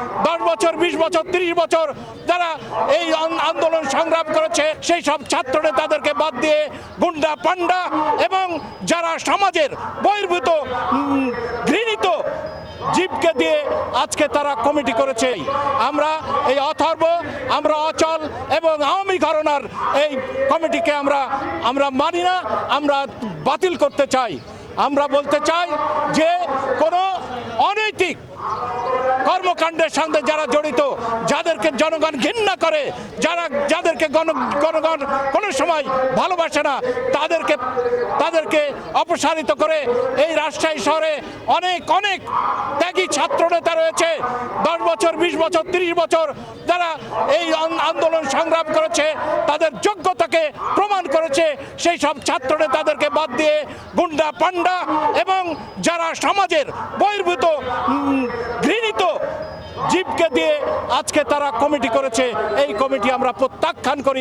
দশ বছর, বিশ বছর, তিরিশ বছর যারা এই আন্দোলন সংগ্রাম করেছে, সেই সব ছাত্র নেতাদেরকে বাদ দিয়ে গুন্ডা পান্ডা এবং যারা সমাজের বহির্ভূত ঘৃণিত জীবকে দিয়ে আজকে তারা কমিটি করেছে। আমরা এই অথর্ব, আমরা অচল এবং আওয়ামী ঘরনার এই কমিটিকে আমরা আমরা মানি না, আমরা বাতিল করতে চাই। আমরা বলতে চাই যে কোনো অনৈতিক কর্মকাণ্ডের সঙ্গে যারা জড়িত, যাদেরকে জনগণ ঘৃণা করে, যারা, যাদেরকে গণ- জনগণ কোনো সময় ভালোবাসে না, তাদেরকে তাদেরকে অপসারিত করে এই রাজশাহী শহরে অনেক অনেক ত্যাগী ছাত্র নেতা রয়েছে। দশ বছর, বিশ বছর, তিরিশ বছর যারা এই আন্দোলন সংগ্রাম করেছে, তাদের যোগ্যতাকে প্রমাণ করেছে। সেই সব ছাত্র নেতাদেরকে বাদ দিয়ে গুন্ডা পান্ডা এবং যারা সমাজের বহির্ভূত জীবকে দিয়ে আজকে তারা কমিটি করেছে। এই কমিটি আমরা প্রত্যাখ্যান করি।